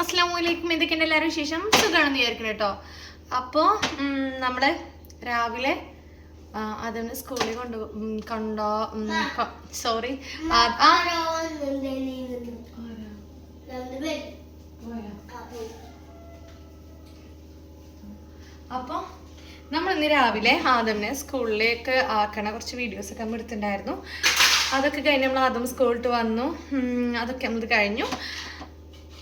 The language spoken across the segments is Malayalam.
അസ്സാം വലൈക്കും എന്തൊക്കെയുണ്ട് എല്ലാവരും ശേഷം സുഖമാണെന്ന് വിചാരിക്കണം കേട്ടോ. അപ്പോൾ നമ്മൾ രാവിലെ അതൊന്ന് അതിന് സ്കൂളിൽ കൊണ്ട് കണ്ടോ സോറി അപ്പോൾ നമ്മൾ ഇന്ന് രാവിലെ ആദമിനെ സ്കൂളിലേക്ക് ആക്കണ കുറച്ച് വീഡിയോസ് ഒക്കെ നമ്മൾ എടുത്തിട്ടുണ്ടായിരുന്നു. അതൊക്കെ കഴിഞ്ഞ് നമ്മൾ ആദം സ്കൂളിട്ട് വന്നു. അതൊക്കെ നമ്മൾ കഴിഞ്ഞു.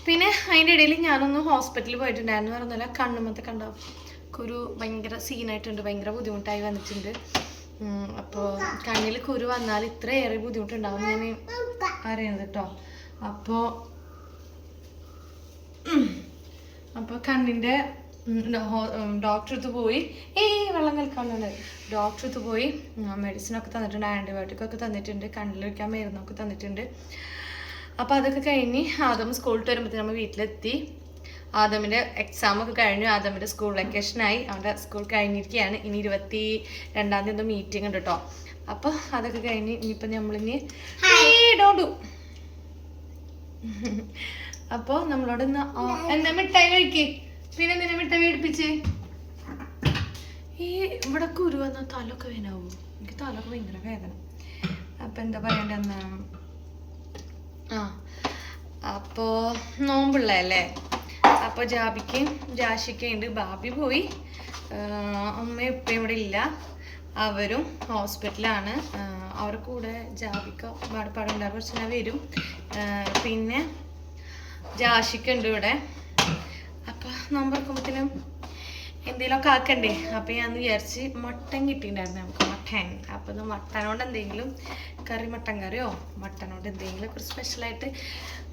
പിന്നെ അതിന്റെ ഇടയിൽ ഞാനൊന്ന് ഹോസ്പിറ്റലിൽ പോയിട്ടുണ്ടായിരുന്നു. പറഞ്ഞാൽ കണ്ണുമത്തെ കണ്ടോ? കുരു ഭയങ്കര സീനായിട്ടുണ്ട് ഭയങ്കര ബുദ്ധിമുട്ടായി വന്നിട്ടുണ്ട്. അപ്പോൾ കണ്ണിൽ കുരു വന്നാൽ ഇത്രയേറെ ബുദ്ധിമുട്ടുണ്ടാവും ഞാൻ അറിയണത് കേട്ടോ അപ്പോൾ അപ്പോൾ കണ്ണിന്റെ ഡോക്ടർ അടുത്ത് പോയി. ഏയ് വെള്ളം കലക്കാനുണ്ട് ഡോക്ടർ അടുത്ത് പോയി. മെഡിസിനൊക്കെ തന്നിട്ടുണ്ട്. ആന്റിബയോട്ടിക് ഒക്കെ തന്നിട്ടുണ്ട്. കണ്ണിൽ വയ്ക്കാൻ മരുന്നൊക്കെ തന്നിട്ടുണ്ട്. അപ്പോൾ അതൊക്കെ കഴിഞ്ഞ് ആദം സ്കൂളിൽ വരുമ്പോൾ നമ്മൾ വീട്ടിലെത്തി. ആദമിന്റെ എക്സാമൊക്കെ കഴിഞ്ഞു. ആദമിന്റെ സ്കൂൾ വെക്കേഷനായി അവന്റെ സ്കൂൾ കഴിഞ്ഞിരിക്കുകയാണ് ഇനി ഇരുപത്തി രണ്ടാം തീയതി മീറ്റിംഗ് ഉണ്ട് കേട്ടോ അപ്പോൾ അതൊക്കെ കഴിഞ്ഞ് ഇനിയിപ്പോൾ നമ്മളിനി ഡോണ്ടു അപ്പോൾ നമ്മളോട് ഇന്ന് എന്താ മിഠായി കഴിക്ക്? പിന്നെ എന്തിനാ മിഠായി മേടിപ്പിച്ച്? ഈ ഇവിടെ കുരു വന്നാൽ തലൊക്കെ വേനാവും എനിക്ക് തലൊക്കെ ഭയങ്കര വേദന. അപ്പം എന്താ പറയണ്ടെന്നാ ആ. അപ്പോൾ നോമ്പുള്ളതല്ലേ? അപ്പോൾ ജാബിക്ക് ജാഷിക്കുണ്ട് ബാബി പോയി. അമ്മയും ഇപ്പം ഇവിടെ ഇല്ല. അവരും ഹോസ്പിറ്റലാണ്. അവരുടെ കൂടെ ജാബിക്ക പാടുണ്ടാകും കുറച്ച് ഞാൻ വരും. പിന്നെ ജാഷിക്കുണ്ട് ഇവിടെ. അപ്പോൾ നോമ്പ് തുറക്കുമ്പോഴത്തേനും എന്തെങ്കിലുമൊക്കെ ആക്കണ്ടേ? അപ്പം ഞാൻ വിചാരിച്ച് മട്ടൻ കിട്ടിയിട്ടുണ്ടായിരുന്നു നമുക്ക് മട്ടൻ. അപ്പോൾ ഇത് മട്ടനോട് എന്തെങ്കിലും കറി മട്ടൻ കറിയോ? മട്ടനോട് എന്തെങ്കിലും ഒക്കെ സ്പെഷ്യലായിട്ട്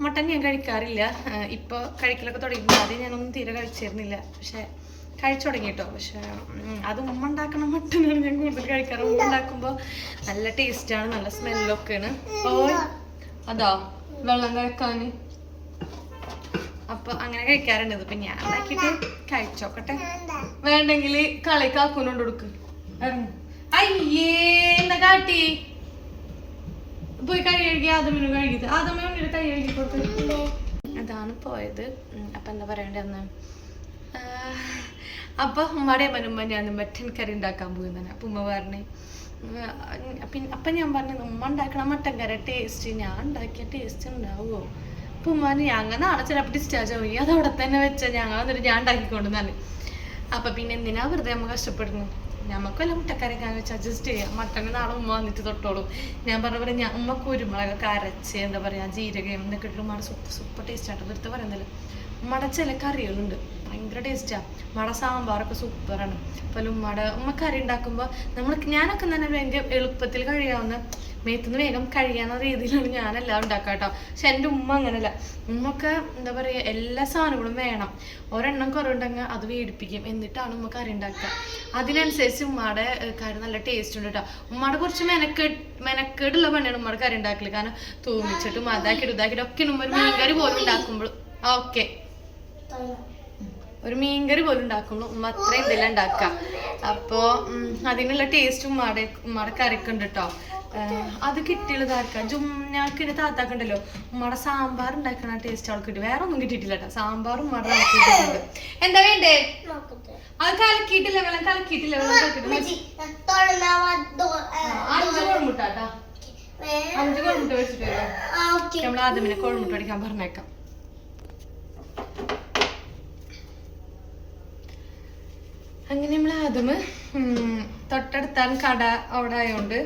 മട്ടൻ ഞാൻ കഴിക്കാറില്ല. ഇപ്പോൾ കഴിക്കലൊക്കെ തുടങ്ങിയിട്ടുണ്ട്. ആദ്യം ഞാനൊന്നും തീരെ കഴിച്ചിരുന്നില്ല. പക്ഷേ കഴിച്ചു തുടങ്ങി കേട്ടോ. പക്ഷേ അത് ഉമ്മ ഉണ്ടാക്കണ മട്ടനാണ് ഞാൻ കൂടുതൽ കഴിക്കാറ്. ഉമ്മ ഉണ്ടാക്കുമ്പോൾ നല്ല ടേസ്റ്റാണ് നല്ല സ്മെല്ലൊക്കെയാണ് അപ്പോൾ അതോ വെള്ളം കഴിക്കാൻ. അപ്പൊ അങ്ങനെ കഴിക്കാറുണ്ട്. ഇപ്പൊ ഞാൻ ഉണ്ടാക്കിട്ട് കഴിച്ചോക്കട്ടെ. വേണ്ടെങ്കിൽ കളി കാക്കൂനോണ്ട് കൊടുക്ക്. അയ്യേ കാട്ടി. പോയി കൈ കഴുകി ആദമിന് കഴുകിയത് ആദമ ഉണ്ണിയുടെ കൈ കഴുകി കൊടുത്ത് അതാണ് പോയത്. അപ്പൊ എന്താ പറയണ്ടെന്ന് അപ്പൊ ഉമ്മയുടെ ഉമ്മ ഞാൻ മട്ടൻ കറി ഉണ്ടാക്കാൻ പോകുന്നതാണ്. അപ്പൊ ഉമ്മ പറഞ്ഞേ പിന്നെ അപ്പൊ ഞാൻ പറഞ്ഞു ഉമ്മ ഉണ്ടാക്കണ മട്ടൻ കറി ടേസ്റ്റ് ഞാൻ ഉണ്ടാക്കിയ ടേസ്റ്റ് ഉണ്ടാവുമോ? അപ്പൊ ഉമ്മാന് നാളെ ചിലപ്പോൾ ഡിസ്ചാർജ് ആവും. ഈ അത് അവിടെ തന്നെ വെച്ച ഞങ്ങൾ വന്നിട്ട് ഞാൻ ഉണ്ടാക്കിക്കൊണ്ട് തന്നെ അപ്പൊ പിന്നെ എന്തിനാ വെറുതെ നമ്മ കഷ്ടപ്പെടുന്നു? നമുക്ക് വല്ല മുട്ടക്കറി ഞാൻ വെച്ച് അഡ്ജസ്റ്റ് ചെയ്യാം. മട്ടന് നാളെ ഉമ്മ വന്നിട്ട് തൊട്ടോളും. ഞാൻ പറഞ്ഞ പോലെ ഞാൻ ഉമ്മ കുരുമുളകൊക്കെ അരച്ച് എന്താ പറയാ ജീരകം എന്നൊക്കെ ഇട്ടിട്ട് ഉമ്മയുടെ സൂപ്പർ സൂപ്പർ ടേസ്റ്റ് ആട്ടോ. വെറുതെ പറയുന്നില്ല ഉമ്മയുടെ ചില കറികളുണ്ട്. ഭയങ്കര ടേസ്റ്റാ ഉമ്മയുടെ സാമ്പാറൊക്കെ സൂപ്പറാണ് അപ്പോൾ ഉമ്മയുടെ ഉമ്മ കറി ഉണ്ടാക്കുമ്പോൾ നമ്മൾ ഞാനൊക്കെ തന്നെ ഭയങ്കര എളുപ്പത്തിൽ കഴിയാവുന്ന മേത്തുനിന്ന് വേഗം കഴിയാവുന്ന രീതിയിലാണ് ഞാനെല്ലാം ഉണ്ടാക്കുക കേട്ടോ പക്ഷെ എന്റെ ഉമ്മ അങ്ങനല്ല. ഉമ്മക്ക് എന്താ പറയുക എല്ലാ സാധനങ്ങളും വേണം. ഒരെണ്ണം കുറവുണ്ടെങ്കിൽ അത് വേടിപ്പിക്കും. എന്നിട്ടാണ് ഉമ്മ കറി ഉണ്ടാക്കുക. അതിനനുസരിച്ച് ഉമ്മയുടെ കറി നല്ല ടേസ്റ്റ് ഉണ്ട് കേട്ടോ ഉമ്മയുടെ കുറച്ച് മെനക്കെ മെനക്കേടുള്ള പണിയാണ് ഉമ്മയുടെ കറി ഉണ്ടാക്കൽ. കാരണം തൂമിച്ചിട്ടും അതാക്കിയിട്ട് ഇതാക്കിയിട്ടും ഒക്കെ ഉമ്മ ഒരു മീൻകറി പോലും ഉണ്ടാക്കുമ്പോൾ ഓക്കെ. ഒരു മീൻകറി പോലും ഉണ്ടാക്കുമ്പോൾ ഉമ്മ അത്രയും ഇതെല്ലാം ഉണ്ടാക്കാം അപ്പോൾ അതിനുള്ള ടേസ്റ്റും ഉമ്മാടെ ഉമ്മാടെ കറിക്കുണ്ട് കേട്ടോ അത് കിട്ടിയുള്ളത് ആർക്കാ? ജുമ്നാക്കിന് താത്താക്കുണ്ടല്ലോ ഉമ്മയുടെ സാമ്പാർ ഉണ്ടാക്കണ ടേസ്റ്റ് അവൾക്ക് കിട്ടി. വേറെ ഒന്നും കിട്ടിയിട്ടില്ല കേട്ടോ സാമ്പാറും ഉമ്മയുടെ അവൾക്ക് കിട്ടിയിട്ടുണ്ട്. എന്താ വേണ്ടേ? അത് കലക്കിയിട്ടില്ല വെള്ളം കലക്കിയിട്ടില്ല അഞ്ച് കോഴിമുട്ടാട്ടാ അഞ്ച് കോഴിമുട്ട വെച്ചിട്ട് നമ്മൾ ആദ്യമേ കോഴിമുട്ട അടിക്കാൻ പറഞ്ഞേക്കാം. അങ്ങനെ നമ്മൾ തൊട്ടടുത്താൻ തൊട്ടടുത്താണ് കട അവിടെ ആയതുകൊണ്ട്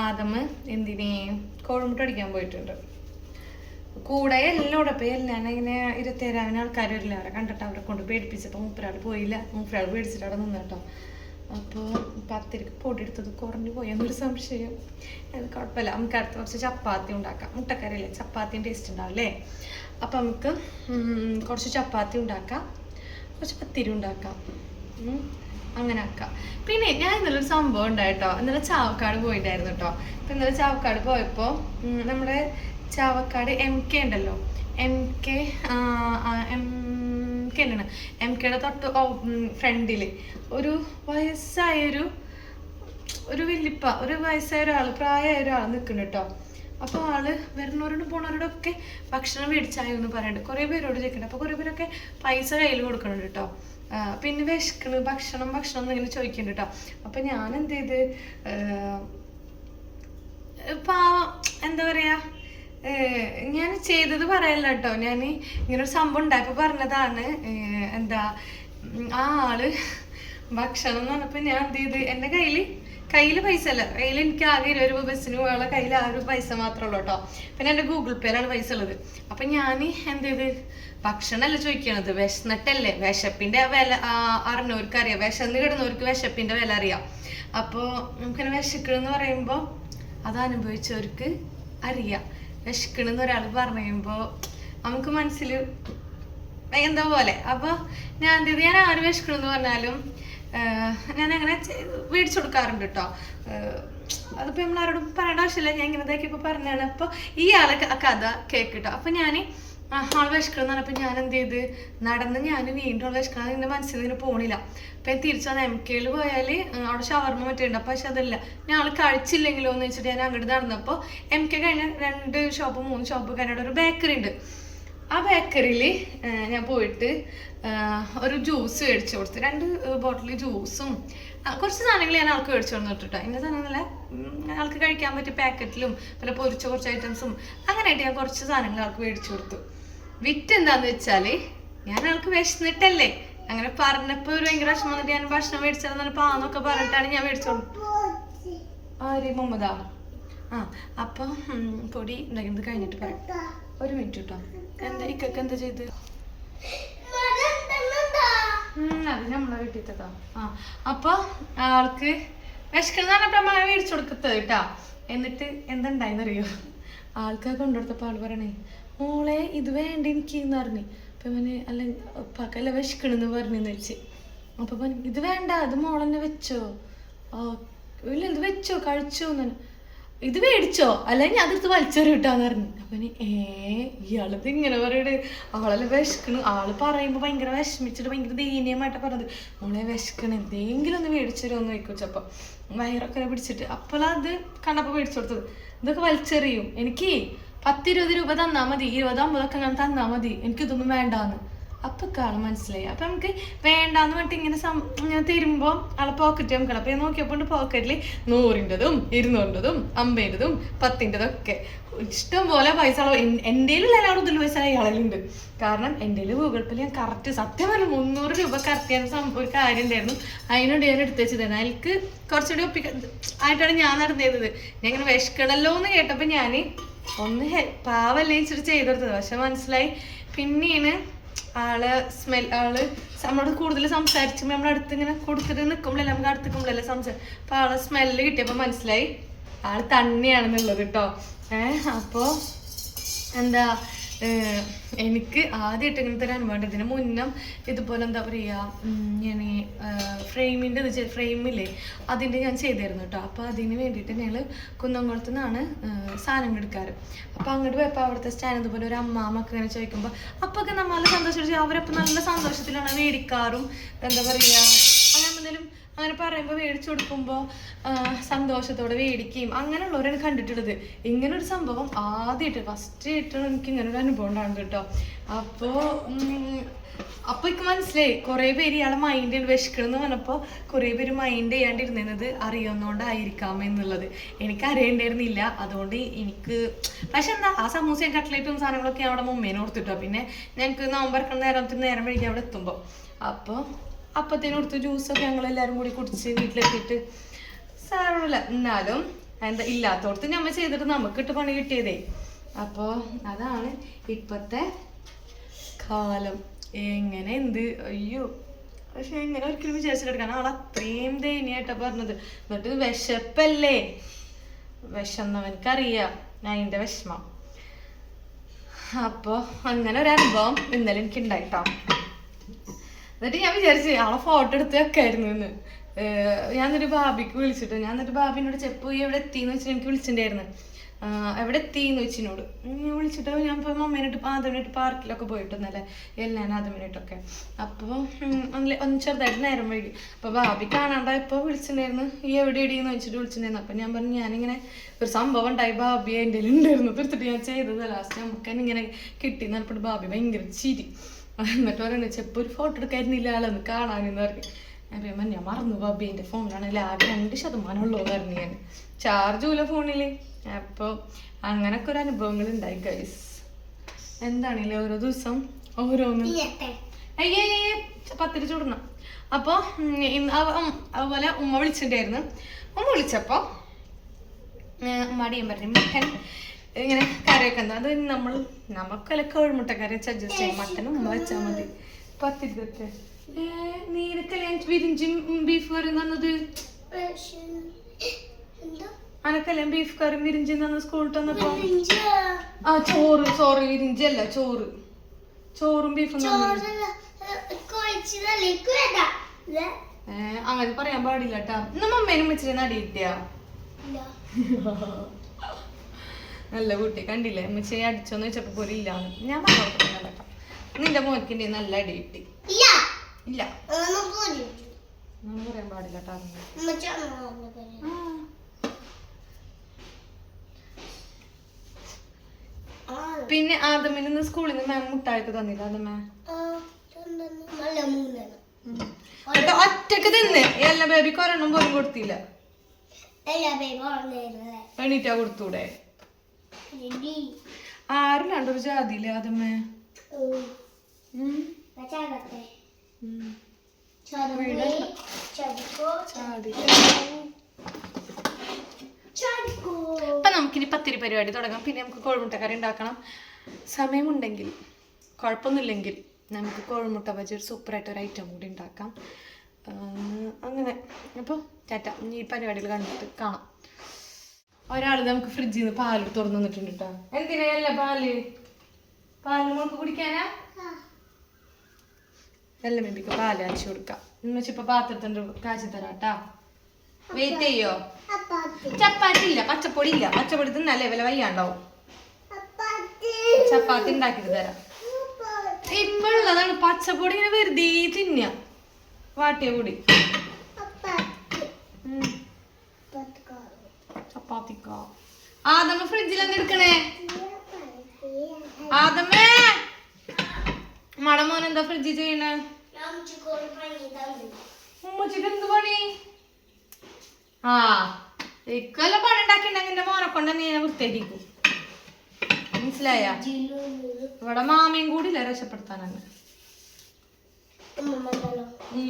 ആദമ് എന്തിനേ കോഴിമുട്ട അടിക്കാൻ പോയിട്ടുണ്ട്. കൂടെ എല്ലാം പോയി എല്ലാം ഇങ്ങനെ ഇരുപത്തേരാവിന് ആൾക്കാർ വരില്ല. അവരെ കണ്ടിട്ട് അവരെ കൊണ്ട് പേടിപ്പിച്ചപ്പോൾ മൂപ്പരാൾ പോയില്ല. മൂപ്പരാൾ പേടിച്ചിട്ട് അവിടെ നിന്ന് കേട്ടോ. അപ്പോൾ പത്തിരിക്ക് പൊടി എടുത്തത് കുറഞ്ഞു പോയി എന്നൊരു സംശയം. അത് കുഴപ്പമില്ല. നമുക്ക് അടുത്ത കുറച്ച് ചപ്പാത്തി ഉണ്ടാക്കാം. മുട്ടക്കറിയില്ലേ? ചപ്പാത്തിയും ടേസ്റ്റ് ഉണ്ടാവില്ലേ അപ്പം നമുക്ക് ഉം, കുറച്ച് ചപ്പാത്തി ഉണ്ടാക്കാം. കുറച്ച് പത്തിരി ഉണ്ടാക്കാം. അങ്ങനെ ആക്കാം. പിന്നെ ഞാൻ ഇന്നലെ ഒരു സംഭവം ഉണ്ടായിട്ടോ. ഇന്നലെ ചാവക്കാട് പോയിട്ടായിരുന്നു കേട്ടോ അപ്പം ഇന്നലെ ചാവക്കാട് പോയപ്പോൾ നമ്മുടെ ചാവക്കാട് എം കെ ഉണ്ടല്ലോ. എം കെ എം കെ ആണ് എം കെയുടെ തൊട്ട് ഫ്രണ്ടിൽ ഒരു വയസ്സായൊരു ഒരു വല്യപ്പ ഒരു വയസ്സായ ഒരാൾ പ്രായമായ ഒരാൾ നിൽക്കുന്നു കേട്ടോ അപ്പോൾ ആൾ വരുന്നവരോടും പോണവരോടൊക്കെ ഭക്ഷണം മേടിച്ചായോ എന്ന് പറയുന്നുണ്ട് കുറേ പേരോട് ചോദിക്കുന്നുണ്ട് അപ്പോൾ കുറേ പേരൊക്കെ പൈസ കയ്യിൽ കൊടുക്കുന്നുണ്ട് കേട്ടോ പിന്നെ വിശക്കണ് ഭക്ഷണം ഭക്ഷണം എന്നിങ്ങനെ ചോദിക്കുന്നുണ്ട് കേട്ടോ അപ്പം ഞാൻ എന്ത് ചെയ്ത് പാവം എന്താ പറയാ ഞാൻ ചെയ്തത് പറയല്ല കേട്ടോ ഞാൻ ഇങ്ങനെ ഒരു സംഭവം ഉണ്ടായപ്പോ പറഞ്ഞതാണ് എന്താ ആ ആൾ ഭക്ഷണം എന്ന് പറഞ്ഞപ്പോൾ ഞാൻ എന്ത് ചെയ്ത് എന്റെ കയ്യിൽ കയ്യിൽ പൈസ അല്ല. കയ്യിൽ എനിക്ക് ആകെ ഇരുപത് രൂപ ബസ്സിന് പോകാനുള്ള കയ്യിൽ ആ ഒരു പൈസ മാത്രമേ ഉള്ളൂ കേട്ടോ. പിന്നെ എന്റെ ഗൂഗിൾ പേയിലാണ് പൈസ ഉള്ളത്. അപ്പൊ ഞാൻ എന്ത് ചെയ്ത്? ഭക്ഷണമല്ല ചോദിക്കണത്. വിശന്നിട്ടല്ലേ? വിശപ്പിന്റെ വില അറിഞ്ഞവർക്ക് അറിയാം വിശന്ന് കിടന്നവർക്ക് വിശപ്പിന്റെ വില അറിയാം. അപ്പോൾ നമുക്കിങ്ങനെ വിശക്കണമെന്ന് പറയുമ്പോൾ അത് അനുഭവിച്ചവർക്ക് അറിയാം. വിശക്കണമെന്ന് ഒരാൾ പറയുമ്പോൾ നമുക്ക് മനസ്സിൽ എന്താ പോലെ? അപ്പോൾ ഞാൻ ഞാൻ ആര് വിശക്കണമെന്ന് പറഞ്ഞാലും ഞാൻ അങ്ങനെ മേടിച്ചു കൊടുക്കാറുണ്ട് കേട്ടോ അതിപ്പോ നമ്മൾ ആരോടും പറയേണ്ട ആവശ്യമില്ല. ഞാൻ ഇങ്ങനെ ഇതാക്കിയപ്പോ പറഞ്ഞാണ് അപ്പോൾ ഈ ആളെ കഥ കഥ കേക്കിട്ടോ അപ്പോൾ ഞാൻ ആൾ വിശക്കണം പറഞ്ഞപ്പോ ഞാൻ എന്ത് ചെയ്ത് നടന്ന് ഞാൻ വീണ്ടും ആൾ വിശക്കണം എന്റെ മനസ്സിൽ നിന്ന് പോണില്ല. അപ്പൊ ഞാൻ തിരിച്ചു വന്ന എം കെയിൽ പോയാൽ അവിടെ ഷവർമ്മ മറ്റുണ്ട് പക്ഷെ അതല്ല ഞാൻ ആൾ കഴിച്ചില്ലെങ്കിലോ എന്ന് വെച്ചിട്ട് ഞാൻ അങ്ങോട്ട് നടന്നപ്പോൾ എം കെ കഴിഞ്ഞ രണ്ട് ഷോപ്പ് മൂന്ന് ഷോപ്പ് കഴിഞ്ഞ ഒരു ബേക്കറി ഉണ്ട്. ആ ബേക്കറിയിൽ ഞാൻ പോയിട്ട് ഒരു ജ്യൂസ് മേടിച്ചു കൊടുത്തു. രണ്ട് ബോട്ടിൽ ജ്യൂസും കുറച്ച് സാധനങ്ങൾ ഞാൻ ആൾക്ക് മേടിച്ചു കൊടുത്തിട്ടോ എന്റെ സാധനങ്ങളല്ല ഉം, ആൾക്ക് കഴിക്കാൻ പറ്റിയ പാക്കറ്റിലും പല പൊരിച്ച കുറച്ച് ഐറ്റംസും അങ്ങനെയായിട്ട് ഞാൻ കുറച്ച് സാധനങ്ങൾ ആൾക്ക് മേടിച്ചു കൊടുത്തു. വിറ്റ് എന്താന്ന് വെച്ചാൽ ഞാൻ ആൾക്ക് വിശന്നിട്ടല്ലേ? അങ്ങനെ പറഞ്ഞപ്പോ ഒരു ഭയങ്കര വിഷമം വന്നിട്ട് ഞാൻ ഭക്ഷണം മേടിച്ചാൽ പാന്നൊക്കെ പറഞ്ഞിട്ടാണ് ഞാൻ മേടിച്ചോളൂ ആര്? മുഹമ്മദാ? ആ അപ്പൊ പൊടി ഉണ്ടാക്കുന്നത് കഴിഞ്ഞിട്ട് പറയാം. ഒരു മിനിറ്റ് കേട്ടോ എന്താ ഇക്കൊക്കെ എന്താ ചെയ്ത്? അത് നമ്മളെ വീട്ടിത്തതാ ആ അപ്പൊ ആൾക്ക് വിശക്കണം പറഞ്ഞപ്പോ മഴ മേടിച്ചു കൊടുക്കത്തത് കേട്ടാ. എന്നിട്ട് എന്തുണ്ടായെന്നറിയോ? ആൾക്കാർ കൊണ്ടുകൊടുത്തപ്പോ ആൾ പറയണേ മോളെ ഇത് വേണ്ട എനിക്ക് എന്ന് പറഞ്ഞു. അപ്പൊ ഇവന് അല്ല പകല വിശക്കണെന്ന് പറഞ്ഞെന്ന് വെച്ച്. അപ്പൊ പറഞ്ഞു ഇത് വേണ്ട അത് മോളെന്നെ വെച്ചോ. ഇല്ല ഇത് വെച്ചോ കഴിച്ചോ എന്ന് ഇത് മേടിച്ചോ? അല്ലെങ്കിൽ അതെടുത്ത് വലിച്ചെറി കിട്ടാന്ന് പറഞ്ഞു. അപ്പൊ ഏ ഇയാളിത് ഇങ്ങനെ പറയണത് അവളെ വിശക്കണു ആൾ പറയുമ്പോ ഭയങ്കര വിഷമിച്ചിട്ട് ഭയങ്കര ദയനീയമായിട്ട് പറഞ്ഞത്. മോളെ വിശക്കണ് എന്തെങ്കിലും ഒന്ന് മേടിച്ചരുമോ ചോദിച്ചപ്പോ വയറൊക്കെ പിടിച്ചിട്ട്. അപ്പോഴത് കണ്ടപ്പോ മേടിച്ചു കൊടുത്തത്. ഇതൊക്കെ വലിച്ചെറിയും. എനിക്ക് പത്തിരുപത് രൂപ തന്നാ മതി. ഇരുപത് അമ്പതൊക്കെ അങ്ങനെ തന്നാ മതി. എനിക്കിതൊന്നും വേണ്ടാന്ന്. അപ്പൊ കാണും മനസ്സിലായി. അപ്പൊ നമുക്ക് വേണ്ടാന്ന് പറഞ്ഞിട്ട് ഇങ്ങനെ സം- ഇങ്ങനെ തരുമ്പോ ആളെ പോക്കറ്റ് നമുക്ക് അപ്പൊ ഞാൻ നോക്കിയപ്പോൾ പോക്കറ്റിൽ നൂറിന്റെതും ഇരുന്നൂറിന്റെതും അമ്പതിന്റെതും പത്തിന്റെതും ഒക്കെ ഇഷ്ടം പോലെ പൈസ എന്റെയിലുള്ള എല്ലാവരും ഇതിൽ പൈസ അയാളുണ്ട് കാരണം എന്റെ ഗൂഗിൾ പേയിൽ ഞാൻ കറക്റ്റ് സത്യം പറഞ്ഞു മുന്നൂറ് രൂപ കറക്റ്റ് ചെയ്യാൻ സംഭവം ഒരു കാര്യം ഉണ്ടായിരുന്നു. അതിനോട് ഞാൻ എടുത്ത് വെച്ചതാണ്. അതിൽക്ക് കുറച്ചുകൂടി ഒപ്പിക്ക ആയിട്ടാണ് ഞാൻ നടന്നിരുന്നത്. ഞാൻ ഇങ്ങനെ വിഷക്കടല്ലോ എന്ന് കേട്ടപ്പോൾ ഞാൻ ഒന്ന് പാവല്ലേ ഇച്ചിരി ചെയ്തെടുത്തത് പക്ഷെ മനസ്സിലായി. പിന്നെയാണ് ആൾ സ്മെൽ ആൾ നമ്മളോട് കൂടുതൽ സംസാരിച്ച് നമ്മുടെ അടുത്ത് ഇങ്ങനെ കൊടുത്തിട്ട് നിൽക്കുമ്പോഴല്ലേ നമുക്ക് അടുത്ത് നിൽക്കുമ്പോഴല്ലേ സംസാരം അപ്പൊ ആളെ സ്മെല്ല് കിട്ടിയപ്പോ മനസ്സിലായി. ആൾ തന്നെയാണെന്നുള്ളത് കേട്ടോ ഏഹ് അപ്പോ എന്താ എനിക്ക് ആദ്യമായിട്ട് ഇങ്ങനത്തെ ഒരു അനുഭവം ഇതിന് മുന്നം ഇതുപോലെ എന്താ പറയുക ഞാൻ ഫ്രെയിമിന്റെ ഇത് ഫ്രെയിമില്ലേ അതിന്റെ ഞാൻ ചെയ്തിരുന്നു കേട്ടോ അപ്പോൾ അതിന് വേണ്ടിയിട്ട് ഞങ്ങൾ കുന്നംകുളത്ത് നിന്നാണ് സാധനങ്ങൾ എടുക്കാറ്. അപ്പോൾ അങ്ങോട്ട് പോയപ്പോൾ അവിടുത്തെ സ്റ്റാൻഡ് ഇതുപോലെ ഒരു അമ്മാമൊക്കെ ഇങ്ങനെ ചോദിക്കുമ്പോൾ അപ്പോൾ ഒക്കെ നമ്മൾ സന്തോഷിച്ച് അവരപ്പോൾ നല്ല സന്തോഷത്തിലാണ് മേടിക്കാറും. എന്താ പറയുക അങ്ങനെ എന്തെങ്കിലും അങ്ങനെ പറയുമ്പോൾ മേടിച്ചു കൊടുക്കുമ്പോൾ സന്തോഷത്തോടെ മേടിക്കുകയും അങ്ങനെയുള്ളവരാണ് കണ്ടിട്ടുള്ളത്. ഇങ്ങനെ ഒരു സംഭവം ആദ്യമായിട്ട് ഫസ്റ്റ് ആയിട്ടാണ് എനിക്ക് ഇങ്ങനെ ഒരു അനുഭവം ഉണ്ടാകുന്നത് കേട്ടോ. അപ്പോൾ അപ്പോൾ എനിക്ക് മനസ്സിലായി. കുറേ പേര് ഇയാളെ മൈൻഡ് വിശക്കണമെന്ന് പറഞ്ഞപ്പോൾ കുറേ പേര് മൈൻഡ് ചെയ്യാണ്ടിരുന്നത് അറിയാവുന്നതുകൊണ്ടായിരിക്കാം എന്നുള്ളത്. എനിക്ക് അറിയേണ്ടിയിരുന്നില്ല. അതുകൊണ്ട് എനിക്ക് പക്ഷെ എന്താ ആ സമൂസയും കട്ട്ലേറ്റും സാധനങ്ങളൊക്കെ അവിടെ മുമ്മേനെ കൊടുത്തിട്ടോ. പിന്നെ ഞങ്ങൾക്ക് നോമ്പറക്കണ നേരത്തിന് നേരം വഴിക്ക് അവിടെ എത്തുമ്പോൾ അപ്പോൾ അപ്പത്തേനും കൊടുത്ത് ജ്യൂസൊക്കെ ഞങ്ങൾ എല്ലാവരും കൂടി കുടിച്ച് വീട്ടിലെത്തിയിട്ട്. സാരമില്ല എന്നാലും എന്താ ഇല്ലാത്തോടത്ത് ഞമ്മ ചെയ്തിട്ട് നമുക്കിട്ട് പണി കിട്ടിയതേ. അപ്പോൾ അതാണ് ഇപ്പത്തെ കാലം. എങ്ങനെ എന്ത്? അയ്യോ. പക്ഷെ എങ്ങനെ ഒരിക്കലും വിചാരിച്ചിട്ടെടുക്കാൻ ആൾ അത്രയും ദയനീയായിട്ടാ പറഞ്ഞത്. എന്നിട്ട് വിശപ്പല്ലേ? വിശന്നവനക്കറിയാം അതിന്റെ വിഷമം. അപ്പോൾ അങ്ങനെ ഒരു അനുഭവം ഇന്നലെ എനിക്ക് ഉണ്ടായിട്ടോ എന്നിട്ട് ഞാൻ വിചാരിച്ചു അവളെ ഫോട്ടോ എടുത്ത് വെക്കായിരുന്നു എന്ന്. ഞാൻ എന്നിട്ട് ബാബിക്ക് വിളിച്ചിട്ട് ഞാൻ എന്നിട്ട് ബാബിനോട് ചെപ്പ് എവിടെ എത്തിയെന്ന് വെച്ചിട്ട് എനിക്ക് വിളിച്ചിട്ടുണ്ടായിരുന്നു. എവിടെ എത്തിയെന്ന് വെച്ചിനോട്? വിളിച്ചിട്ട് ഞാൻ ഇപ്പോൾ മമ്മേനായിട്ട് ആദ്യമായിട്ട് പാർക്കിലൊക്കെ പോയിട്ടൊന്നല്ലേ എല്ലാം ആദ്യമായിട്ടൊക്കെ അപ്പോൾ ഒന്ന് ചെറുതായിട്ട് നേരം വൈകി. അപ്പോൾ ഭാബി കാണാണ്ടായപ്പോൾ വിളിച്ചിട്ടുണ്ടായിരുന്നു? ഈ എവിടെ ഇടിയെന്ന് വെച്ചിട്ട് വിളിച്ചിട്ടുണ്ടായിരുന്നു? അപ്പം ഞാൻ പറഞ്ഞു ഞാനിങ്ങനെ ഒരു സംഭവം ഉണ്ടായി ഭാബി എന്റെ ഉണ്ടായിരുന്നു തീർത്തിട്ട് ഞാൻ ചെയ്തത്. ലാസ്റ്റ് നമുക്ക് ഇങ്ങനെ കിട്ടി എന്നപ്പോൾ ഭാബി ഭയങ്കര ചിരി. എന്നിട്ട് പറയുന്നത് ചെപ്പോ ഒരു ഫോട്ടോ എടുക്കായിരുന്നില്ല. ആളൊന്ന് കാണാനെന്ന് പറഞ്ഞു. ഞാൻ പറയുമ്പോൾ ഞാൻ മറന്നു ബാബി എന്റെ ഫോണിലാണെങ്കിൽ ആകെ രണ്ട് ശതമാനം ഉള്ളൂ പറഞ്ഞു ഞാൻ. ചാർജും ഇല്ല ഫോണിൽ അപ്പോൾ അങ്ങനൊക്കെ ഒരു അനുഭവങ്ങൾ ഉണ്ടായി ഗൈസ് എന്താണല്ലേ ഓരോ ദിവസം ഓരോന്ന്. അയ്യേ അയ്യേ പത്തിരി ചൂടണം. അപ്പോൾ അതുപോലെ ഉമ്മ വിളിച്ചിട്ടുണ്ടായിരുന്നു. ഉമ്മ വിളിച്ചപ്പോൾ ഉമ്മാടിയും പറഞ്ഞു മട്ടൻ ഇങ്ങനെ കറിയൊക്കെ എന്താ അത് നമ്മൾ നമുക്കല്ല കോഴിമുട്ട കറി വെച്ച് അഡ്ജസ്റ്റ് ചെയ്യും. മട്ടനും ഉമ്മ വെച്ചാൽ മതി. പത്തിരി തെറ്റ് നീനക്കല്ലേ വിരിഞ്ചും ബീഫ് കറി തന്നത് അനക്കല്ലേ ബീഫ് കറി വിരിഞ്ചി തന്ന സ്കൂളിൽ തന്നപ്പോ ആ ചോറ്. സോറി വിരിഞ്ചി അല്ല ചോറ്. ചോറും ബീഫും അങ്ങനെ പറയാൻ പാടില്ല കേട്ടാ ഇന്ന് മമ്മേനും വെച്ചിട്ട് നടി കിട്ടിയാ നല്ല കുട്ടി കണ്ടില്ലേ? ഉമ്മച്ചി അടിച്ചോന്ന് വെച്ചപ്പോ പോലും ഇല്ലാന്ന്. ഞാൻ പറഞ്ഞു നിന്റെ മോക്കിന്റെ നല്ല അടി കിട്ടി. ഇല്ല. പറയാൻ പാടില്ല. പിന്നെ ആദമിന് ഇന്ന് സ്കൂളിൽ നിന്ന് മാം മുട്ടായൊക്കെ തന്നില്ല ആദമേ? ഒറ്റയ്ക്ക് തിന്ന്. എല്ലാ ബേബിക്ക് ഒരെണ്ണം പോലും കൊടുത്തില്ല. എണീറ്റാ കൊടുത്തൂടെ? ആരില്ലാണ്ട് ഒരു ജാതിയില്ലേ. ചാടി. അപ്പൊ നമുക്കിനി പത്തിരി പരിപാടി തുടങ്ങാം. പിന്നെ നമുക്ക് കോഴിമുട്ടക്കറി ഉണ്ടാക്കണം. സമയമുണ്ടെങ്കിൽ കുഴപ്പമൊന്നുമില്ലെങ്കിൽ നമുക്ക് കോഴിമുട്ട ബജി ഒരു സൂപ്പറായിട്ട് ഒരു ഐറ്റം കൂടി ഉണ്ടാക്കാം. അങ്ങനെ. അപ്പോൾ ടാറ്റ ഈ പരിപാടികൾ കണ്ടിട്ട് കാണാം. ഒരാൾ നമുക്ക് ഫ്രിഡ്ജിൽ നിന്ന് പാൽ തുറന്നു വന്നിട്ടുണ്ട് കേട്ടോ എന്തിനല്ല പാൽ? പാൽ നമുക്ക് കുടിക്കാനാ? എല്ലാം ബേബിക്ക് പാൽ അരച്ചു കൊടുക്കാം. എന്നുവെച്ചിപ്പോ പാത്രത്തിന്റെ കാശി തരാം കേട്ടാ വെയിറ്റ് ചെയ്യോ? ചപ്പാത്തി ഇല്ല പച്ചപ്പൊടി ഇല്ല. പച്ചപ്പൊടി തിന്നല്ലേ വില വയ്യാണ്ടാവും ചപ്പാത്തി ഉണ്ടാക്കിട്ട് തരാം. ഇപ്പൊ ഉള്ളതാണ് പച്ചപ്പൊടി ഇങ്ങനെ വെറുതെ തിന്ന. വാട്ടിയ പൊടി ആദമ്മ ഫ്രിഡ്ജിൽ എന്തെടുക്കണേ എടുക്കണേ? ആദമ്മേ മടമോൻ എന്താ ഫ്രിഡ്ജിൽ ചെയ്യണേ? ഉമ്മച്ചിക്ക് എന്ത് പണി? ആ ഇക്കൊല്ല പണി ഉണ്ടാക്കിണ്ടെങ്കിൽ എന്റെ മോനെ കൊണ്ട് നീ വൃത്തിയാക്കിക്കും. മനസ്സിലായ? ഇവിടെ മാമയും കൂടി ഇല്ല രക്ഷപ്പെടുത്താനാണ്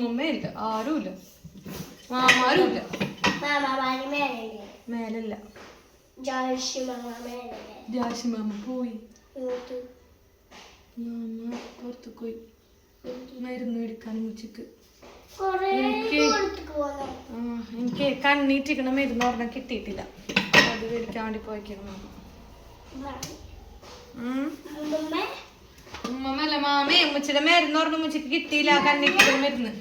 ഉമ്മയില്ല ആരുമില്ല മാമാരുമില്ല മേലല്ല. ജാഷി മാമ പോയി മാമ പുറത്ത് പോയി. മരുന്ന് മേടിക്കാൻ ഉച്ചയ്ക്ക്. എനിക്ക് കണ്ണീറ്റിക്കണ മരുന്ന് പറഞ്ഞാൽ കിട്ടിയിട്ടില്ല. അത് മേടിക്കാൻ വേണ്ടി പോയിക്കണം ഉമ്മല്ല മാമേ ഉമ്മച്ചിയുടെ മരുന്ന് പറഞ്ഞ ഉമ്മച്ചിക്ക് കിട്ടിയില്ല കണ്ണീറ്റിക്കണ മരുന്ന്.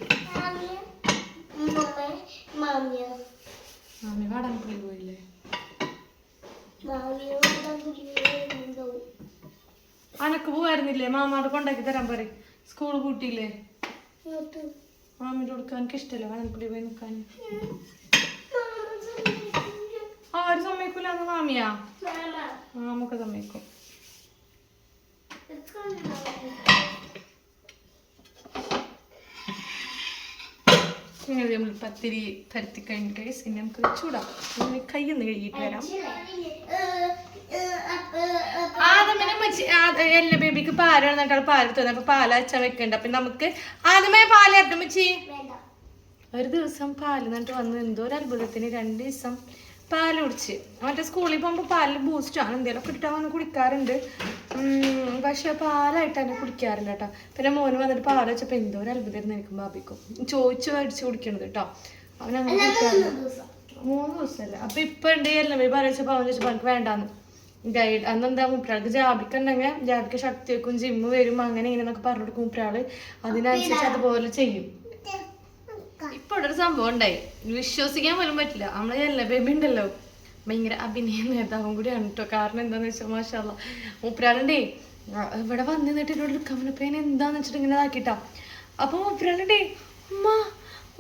മാമി വടംപുള്ളി പോയില്ലേ? അനക്ക് പോവായിരുന്നില്ലേ? മാമാട് കൊണ്ടാക്കി തരാൻ പറയും. സ്കൂൾ കൂട്ടിയില്ലേ മാമിന്റെ കൊടുക്കാൻ എനിക്ക് ഇഷ്ടമല്ല വടംപുള്ളി പോയി നിൽക്കാൻ ആര് സമ്മതിക്കൂല എന്ന് മാമിയാ? മാമൊക്കെ സമ്മതിക്കും. ഇങ്ങനെ നമ്മൾ പത്തിരി പരത്തി കഴിഞ്ഞിട്ട് ഇനി നമുക്ക് ചൂടാം ഇനി കയ്യൊന്ന് കഴുകിയിട്ട് വരാം. എല്ലാ ബേബിക്ക് പാൽ വന്നിട്ട് പാൽ തോന്നുന്നത് അപ്പൊ പാൽ അച്ഛൻ വെക്കണ്ട. അപ്പൊ നമുക്ക് ആദ്യമേ പാൽ ഇരട്ടും വെച്ചി ഒരു ദിവസം പാൽ എന്നിട്ട് വന്ന്. എന്തോ ഒരു അത്ഭുതത്തിന് രണ്ട് ദിവസം പാൽ കുടിച്ച്. മറ്റേ സ്കൂളിൽ പോകുമ്പോൾ പാലിൽ ബൂസ്റ്റ് ആണ്. എന്തെങ്കിലുമൊക്കെ ഇട്ടാൽ അവന് കുടിക്കാറുണ്ട്. പക്ഷെ പാലായിട്ട് തന്നെ കുടിക്കാറില്ല കേട്ടോ പിന്നെ മോന് വന്നിട്ട് പാൽ വെച്ചപ്പോൾ എന്തോ ഒരു അത്ഭുതം എനിക്ക് ബാബിക്കും ചോദിച്ചു മേടിച്ച് കുടിക്കണത് കേട്ടോ അവനങ്ങനെ മൂന്ന് കുടിക്കാറില്ല. മൂന്ന് ദിവസമല്ല? അപ്പൊ ഇപ്പൊ ഉണ്ട്. എല്ലാം പറയച്ചപ്പോ അവൻ ചോദിച്ചപ്പോ എനിക്ക് വേണ്ടാന്ന്. ഗൈഡ് അന്നെന്താ മുപ്പിരാൾക്ക് ജാബിക്കുണ്ടെങ്കിൽ ജാബിക്ക് ശക്തി വെക്കും ജിമ്മ് വരും അങ്ങനെ ഇങ്ങനെ എന്നൊക്കെ പറഞ്ഞു കൊടുക്കും മൂപ്പരാൾ. അതിനനുസരിച്ച് അതുപോലെ ചെയ്യും. ഇപ്പൊ ഇവിടെ ഒരു സംഭവം ഉണ്ടായി. വിശ്വസിക്കാൻ പോലും പറ്റില്ല. നമ്മളെ എല്ലാ ബേബി ഉണ്ടല്ലോ. ഭയങ്കര അഭിനയ നേതാവും കൂടിയാണ് കേട്ടോ കാരണം എന്താന്ന് വെച്ചാൽ മാഷാല്ല മൂപ്പരാളുണ്ടേ ഇവിടെ വന്നിട്ട് എന്നോട് എടുക്കാൻ എന്താന്ന് വെച്ചിട്ട് ഇങ്ങനെ ആക്കിട്ടാ അപ്പൊ മൂപ്പരാളുണ്ടേ ഉമ്മ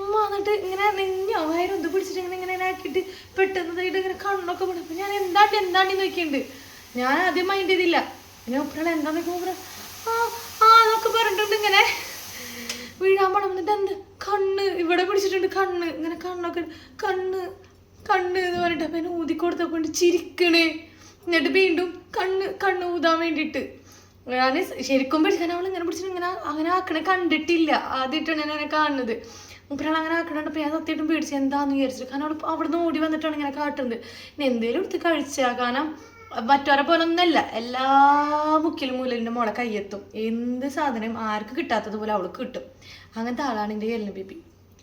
ഉമ്മ എന്നിട്ട് ഇങ്ങനെ നെഞ്ഞോ വയറൊന്ന് പിടിച്ചിട്ട് ഇങ്ങനെ ഇങ്ങനെ ആക്കിയിട്ട് പെട്ടെന്ന് ഇതായിട്ട് ഇങ്ങനെ കണ്ണൊക്കെ പോണു അപ്പൊ ഞാൻ എന്താണ്ട് എന്താണ്ടി നോക്കിയിട്ടുണ്ട് ഞാൻ ആദ്യം മൈൻഡ് ചെയ്തില്ല. പിന്നെ മൂപ്പരാൾ എന്താന്ന് നോക്കുമ്പോ ആ ആ എന്നൊക്കെ പറഞ്ഞിട്ടുണ്ട് ഇങ്ങനെ. വീഴാൻ പണം എന്നിട്ട് എന്ത്? കണ്ണ് ഇവിടെ പിടിച്ചിട്ടുണ്ട് കണ്ണ്. ഇങ്ങനെ കണ്ണൊക്കെ കണ്ണ് കണ്ണ് എന്ന് പറഞ്ഞിട്ട് അപ്പൊ എന്നെ ഊതി കൊടുത്തപ്പോണ്ട് ചിരിക്കണ്. എന്നിട്ട് വീണ്ടും കണ്ണ് കണ്ണ് ഊതാൻ വേണ്ടിയിട്ട്. ഞാൻ ശരിക്കും പിടിച്ചാൽ അവൾ ഇങ്ങനെ പിടിച്ചിട്ട് ഇങ്ങനെ അങ്ങനെ ആക്കണേ കണ്ടിട്ടില്ല. ആദ്യമായിട്ടാണ് ഞാൻ അങ്ങനെ കാണുന്നത്. മുപ്പരാൾ അങ്ങനെ ആക്കണപ്പോ ഞാൻ സത്യമായിട്ടും പേടിച്ച് എന്താന്ന് വിചാരിച്ചിട്ട്. കാരണം അവൾ അവിടുന്ന് ഓടി വന്നിട്ടാണ് ഇങ്ങനെ കാട്ടുന്നത്. ഇനി എന്തേലും എടുത്ത് കഴിച്ചാൽ കാരണം മറ്റോരെ പോലെ ഒന്നല്ല എല്ലാ മുക്കിലും മൂലലിന്റെ മോളെ കയ്യെത്തും. എന്ത് സാധനം ആർക്ക് കിട്ടാത്തതുപോലെ അവൾക്ക് കിട്ടും. അങ്ങനത്തെ ആളാണ് എന്റെ എല്ലാം ബേബി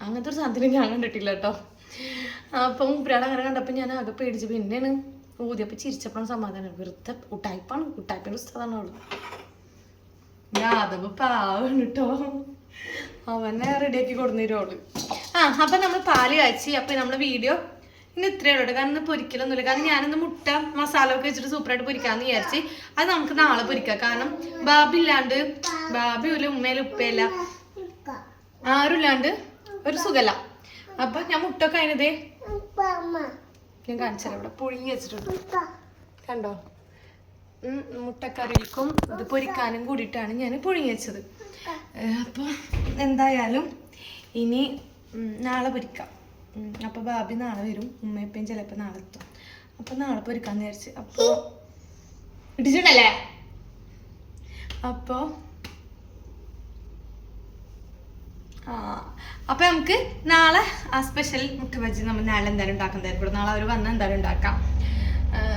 അങ്ങനത്തെ ഒരു സാധനം ഞാൻ കണ്ടിട്ടില്ല കേട്ടോ. അപ്പം മൂപ്പരാൾ അങ്ങനെ കണ്ടപ്പോൾ ഞാൻ ആകെ പേടിച്ച് പിന്നെയാണ് ഊതിയപ്പോൾ ചിരിച്ചപ്പോഴാണ് സമാധാനം. വെറുതെ ഉട്ടായ്പാണ് ഉട്ടായ്പിന്റെ പുസ്തകമാണ് അവൾ യാദവ് പാവാണ് കേട്ടോ. അവനെ റെഡിയാക്കി കൊടുന്നേരോൾ ആ അപ്പൊ നമ്മൾ പാൽ കാച്ചി. അപ്പൊ നമ്മൾ വീഡിയോ ഇന്ന് ഇത്രയേ ഉള്ളൂ കാരണം ഇന്ന് പൊരിക്കലൊന്നുമില്ല. കാരണം ഞാനിന്ന് മുട്ട മസാല ഒക്കെ വെച്ചിട്ട് സൂപ്പറായിട്ട് പൊരിക്കാന്ന് വിചാരിച്ച് അത് നമുക്ക് നാളെ പൊരിക്കാം. കാരണം ബാബി ഇല്ലാണ്ട് ബാബി ഒരു ഉമ്മയില ഉപ്പയില്ല ആരുമില്ലാണ്ട് ഒരു സുഖല്ല. അപ്പൊ ഞാൻ മുട്ട മുട്ടൊക്കെ അതിനതേ ഞാൻ കാണിച്ചാലോ ഇവിടെ പുഴുങ്ങി വെച്ചിട്ടുണ്ട്. കണ്ടോ? മുട്ടക്കറിക്കും ഇത് പൊരിക്കാനും കൂടിയിട്ടാണ് ഞാൻ പുഴുങ്ങി വെച്ചത്. അപ്പോൾ എന്തായാലും ഇനി നാളെ പൊരിക്കാം. അപ്പോൾ ബാബി നാളെ വരും ഉമ്മയപ്പയും ചിലപ്പോൾ നാളെ എത്തും. അപ്പോൾ നാളെ പൊരിക്കാന്ന് വിചാരിച്ച്. അപ്പോൾ ഇടിച്ചിട്ടല്ലേ അപ്പോൾ ആ അപ്പോൾ നമുക്ക് നാളെ ആ സ്പെഷ്യൽ മുട്ട ബജ്ജി നമ്മൾ നാളെ എന്തായാലും ഉണ്ടാക്കാൻ തരപ്പെടും നാളെ അവർ വന്ന് എന്തായാലും ഉണ്ടാക്കാം.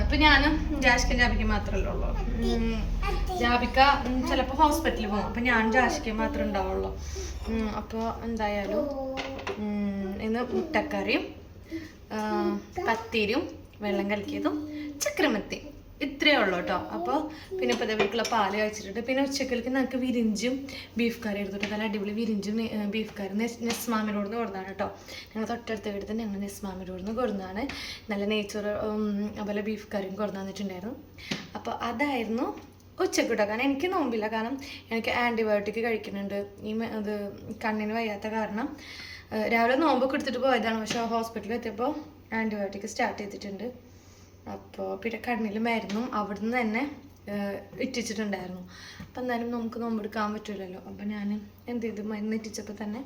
ഇപ്പം ഞാനും ജാഷ്കൻ ജാബിക്ക് മാത്രമല്ലേ ഉള്ളൂ. ജാബിക്ക ചിലപ്പോ ഹോസ്പിറ്റലിൽ പോകും. അപ്പൊ ഞാൻ ജാഷിക്കും മാത്രമേ ഉണ്ടാവുള്ളൂ. അപ്പോൾ അപ്പൊ എന്തായാലും ഇന്ന് മുട്ടക്കറിയും പത്തിരിയും വെള്ളം കലക്കിയതും ചക്രമത്തി. ഇത്രയേ ഉള്ളൂ കേട്ടോ. അപ്പോൾ പിന്നെ ഇപ്പോൾ വീട്ടിലുള്ള പാൽ കഴിച്ചിട്ടുണ്ട്. പിന്നെ ഉച്ചക്കലേക്ക് നമുക്ക് വിരിഞ്ചും ബീഫ് കറി എടുത്തിട്ട് നല്ല അടിപൊളി വിരിഞ്ചും ബീഫ് കറി നെസ് നെസ്മാമിനോട് നിന്ന് കൊടുത്താണ് കേട്ടോ. ഞങ്ങൾ തൊട്ടടുത്ത വീട്ടിൽ തന്നെ ഞങ്ങൾ നെസ്മാമിനോട് നിന്ന് കൊടുന്നതാണ്. നല്ല നെയ്ച്ചോറ് അതുപോലെ ബീഫ് കറിയും കൊടുന്നു തന്നിട്ടുണ്ടായിരുന്നു അപ്പോൾ അതായിരുന്നു ഉച്ചയ്ക്ക് കേട്ടോ കാരണം എനിക്ക് നോമ്പില്ല. കാരണം എനിക്ക് ആന്റിബയോട്ടിക് കഴിക്കുന്നുണ്ട്. ഈ അത് കണ്ണിന് വയ്യാത്ത കാരണം. രാവിലെ നോമ്പൊക്കെ എടുത്തിട്ട് പോയതാണ്. പക്ഷേ ഹോസ്പിറ്റലിൽ എത്തിയപ്പോൾ ആന്റിബയോട്ടിക് സ്റ്റാർട്ട് ചെയ്തിട്ടുണ്ട്. അപ്പോൾ പിന്നെ കണ്ണിൽ മരുന്നും അവിടുന്ന് തന്നെ ഇറ്റിച്ചിട്ടുണ്ടായിരുന്നു. അപ്പം എന്നാലും നമുക്ക് നോമ്പെടുക്കാൻ പറ്റില്ലല്ലോ അപ്പം ഞാൻ എന്ത് ചെയ്തു? മരുന്ന് ഇറ്റിച്ചപ്പോൾ തന്നെ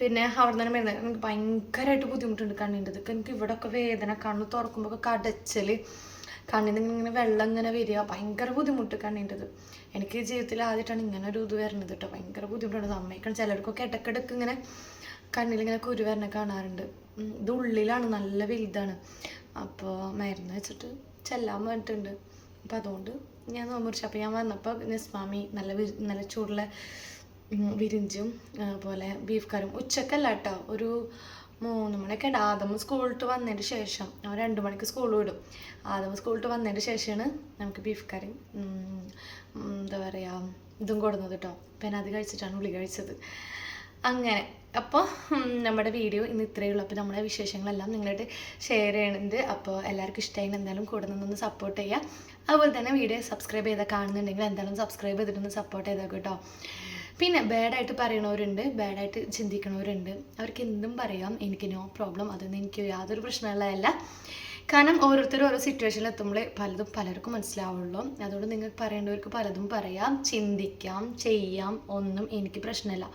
പിന്നെ അവിടെ തന്നെ മരുന്ന് എനിക്ക് ഭയങ്കരമായിട്ട് ബുദ്ധിമുട്ടുണ്ട് കണ്ണിന്റെ ഇതൊക്കെ എനിക്ക് ഇവിടെയൊക്കെ വേദന കണ്ണ് തുറക്കുമ്പോൾ ഒക്കെ കണ്ണിന് ഇങ്ങനെ വെള്ളം ഇങ്ങനെ വരിക ഭയങ്കര ബുദ്ധിമുട്ട് കണ്ണിന്റെത്. എനിക്ക് ജീവിതത്തിൽ ആദ്യമായിട്ടാണ് ഇങ്ങനെ ഒരു ഇത് വരുന്നത് കേട്ടോ. ഭയങ്കര ബുദ്ധിമുട്ടാണ്. സമ്മതിക്കണം. ചിലർക്കൊക്കെ ഇടയ്ക്കിടയ്ക്ക് ഇങ്ങനെ കണ്ണിലിങ്ങനെ കുരു വരണ കാണാറുണ്ട്. ഇത് ഉള്ളിലാണ്. നല്ല വലുതാണ്. അപ്പോൾ മരുന്ന് വെച്ചിട്ട് ചെല്ലാൻ വേണ്ടിയിട്ടുണ്ട് അപ്പോൾ അതുകൊണ്ട് ഞാൻ നോമ്പുറിച്ചു. അപ്പോൾ ഞാൻ വന്നപ്പോൾ നിസ്മാമി നല്ല നല്ല ചൂടുള്ള വിരിഞ്ചും അതുപോലെ ബീഫ് കറിയും ഉച്ചക്കല്ല കേട്ടോ. ഒരു മൂന്ന് മണിയൊക്കെ ഉണ്ട് ആദമ സ്കൂളിട്ട് വന്നതിന് ശേഷം അവൻ രണ്ട് മണിക്ക് സ്കൂൾ വിടും. ആദമ സ്കൂളിട്ട് വന്നതിന് ശേഷമാണ് നമുക്ക് ബീഫ് കറി എന്താ പറയുക ഇതും കൊടുന്നത് കേട്ടോ പിന്നെ അത് കഴിച്ചിട്ടാണ് ഉള്ളി കഴിച്ചത്. അങ്ങനെ. അപ്പോൾ നമ്മുടെ വീഡിയോ ഇന്ന് ഇത്രയേ ഉള്ളൂ. അപ്പോൾ നമ്മുടെ വിശേഷങ്ങളെല്ലാം നിങ്ങളായിട്ട് ഷെയർ ചെയ്യണുണ്ട്. അപ്പോൾ എല്ലാവർക്കും ഇഷ്ടമായി എന്തായാലും കൂടെ നിന്നൊന്ന് സപ്പോർട്ട് ചെയ്യുക അതുപോലെ തന്നെ വീഡിയോ സബ്സ്ക്രൈബ് ചെയ്താൽ കാണുന്നുണ്ടെങ്കിൽ എന്തായാലും സബ്സ്ക്രൈബ് ചെയ്തിട്ടൊന്ന് സപ്പോർട്ട് ചെയ്തേക്കും കേട്ടോ പിന്നെ ബാഡായിട്ട് പറയണവരുണ്ട് ബാഡായിട്ട് ചിന്തിക്കണവരുണ്ട്. അവർക്ക് എന്തും പറയാം എനിക്ക് നോ പ്രോബ്ലം അതൊന്നും എനിക്ക് യാതൊരു പ്രശ്നമുള്ളതല്ല കാരണം ഓരോരുത്തരും ഓരോ സിറ്റുവേഷനിൽ എത്തുമ്പോൾ പലതും പലർക്കും മനസ്സിലാവുള്ളൂ. അതുകൊണ്ട് നിങ്ങൾ പറയേണ്ടവർക്ക് പലതും പറയാം ചിന്തിക്കാം ചെയ്യാം. ഒന്നും എനിക്ക് പ്രശ്നമില്ല.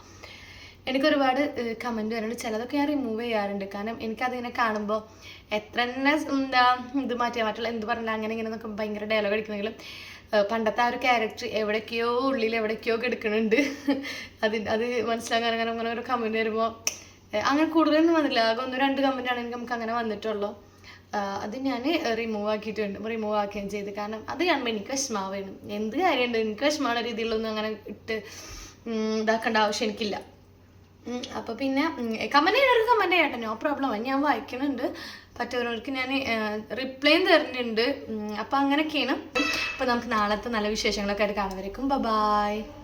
എനിക്ക് ഒരുപാട് കമന്റ് വരുന്നുണ്ട് ചിലതൊക്കെ ഞാൻ റിമൂവ് ചെയ്യാറുണ്ട്. കാരണം എനിക്കതിങ്ങനെ കാണുമ്പോൾ എത്ര തന്നെ എന്താ ഇത് മാറ്റിയാൽ മറ്റുള്ള എന്ത് പറഞ്ഞാൽ അങ്ങനെ ഇങ്ങനെ എന്നൊക്കെ ഭയങ്കര ഡയലോഗ് അടിക്കുന്നെങ്കിലും പണ്ടത്തെ ആ ഒരു ക്യാരക്ടർ എവിടേക്കോ ഉള്ളിൽ എവിടേക്കോ കിടക്കുന്നുണ്ട് അത് അത് മനസ്സിലാക്കാൻ അങ്ങനെ അങ്ങനെ ഒരു കമന്റ് വരുമ്പോൾ അങ്ങനെ കൂടുതലൊന്നും വന്നില്ല. ആകെ ഒന്ന് രണ്ട് കമന്റാണ് എനിക്ക് നമുക്ക് അങ്ങനെ വന്നിട്ടുള്ളൂ. അത് ഞാൻ റിമൂവ് ആക്കിയിട്ടുണ്ട്. റിമൂവ് ആക്കുകയും ചെയ്ത്. കാരണം അത് കാണുമ്പോൾ എനിക്ക് വിഷമാവാണ്. എന്ത് കാര്യമുണ്ട്? എനിക്ക് വിഷമമുള്ള രീതിയിലൊന്നും അങ്ങനെ ഇട്ട് ഇതാക്കേണ്ട ആവശ്യം എനിക്കില്ല. അപ്പോൾ പിന്നെ കമന്റ് ചെയ്യണവർക്ക് കമന്റ് ചെയ്യട്ടെ. നോ പ്രോബ്ലം ഞാൻ വായിക്കുന്നുണ്ട് പറ്റുന്നവർക്ക് ഞാൻ റിപ്ലൈയും തരുന്നുണ്ട്. അപ്പോൾ അങ്ങനെയൊക്കെയാണ്. അപ്പോൾ നമുക്ക് നാളത്തെ നല്ല വിശേഷങ്ങളൊക്കെ ആയിട്ട് കാണുന്നവരേക്കും. Bye-bye bye